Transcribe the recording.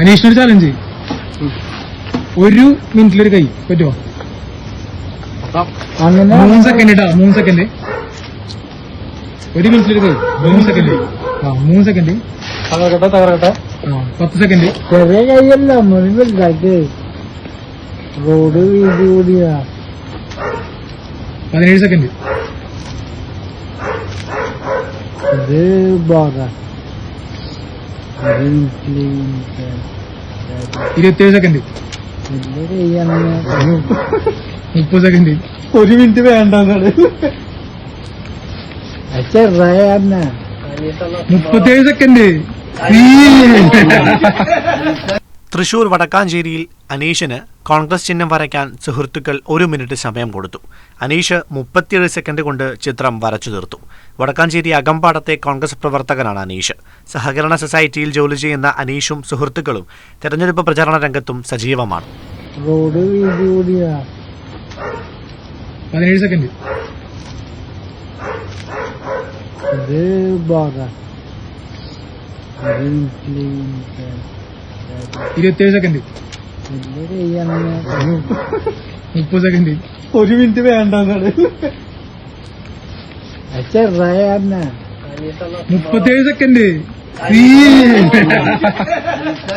അനീഷിനൊരു challenge ഒരു മിനിറ്റിലൊരു കൈ. പറ്റുമോ അങ്ങനെ മൂന്ന് സെക്കൻഡ് ഇട്ടാ മൂന്ന് സെക്കൻഡ് ഒരു മിനിറ്റിലൊരു കൈ. മൂന്ന് സെക്കൻഡ് ആ മൂന്ന് സെക്കൻഡ് തകർക്കട്ടെ തകർക്കട്ടെ. ആ പത്ത് സെക്കൻഡ് ചെറിയ കൈയല്ല റോഡ് വീതി കൂടിയാ പതിനേഴ് സെക്കൻഡ് ഇത് ഭാഗം ഇരുപത്തിയേഴ് സെക്കൻഡ് മുപ്പത് സെക്കൻഡ് ഒരു മിനിറ്റ് വേണ്ട മുപ്പത്തിയേഴ് സെക്കൻഡ് തൃശൂർ വടക്കാഞ്ചേരിയിൽ അനീഷിന് കോൺഗ്രസ് ചിഹ്നം വരയ്ക്കാൻ സുഹൃത്തുക്കൾ ഒരു മിനിറ്റ് സമയം കൊടുത്തു. അനീഷ് മുപ്പത്തിയേഴ് സെക്കൻഡ് കൊണ്ട് ചിത്രം വരച്ചു തീർത്തു. വടക്കാഞ്ചേരി അകമ്പാടത്തെ കോൺഗ്രസ് പ്രവർത്തകനാണ് അനീഷ്. സഹകരണ സൊസൈറ്റിയിൽ ജോലി ചെയ്യുന്ന അനീഷും സുഹൃത്തുക്കളും തെരഞ്ഞെടുപ്പ് പ്രചാരണ രംഗത്തും സജീവമാണ്. പതിനേഴ് സെക്കൻഡ് ഇത് ഇരുപത്തിയേഴ് സെക്കൻഡ് മുപ്പത് സെക്കൻഡ്. ഒരു മിനിറ്റ് വേണ്ട മുപ്പത്തേഴ് സെക്കൻഡ്.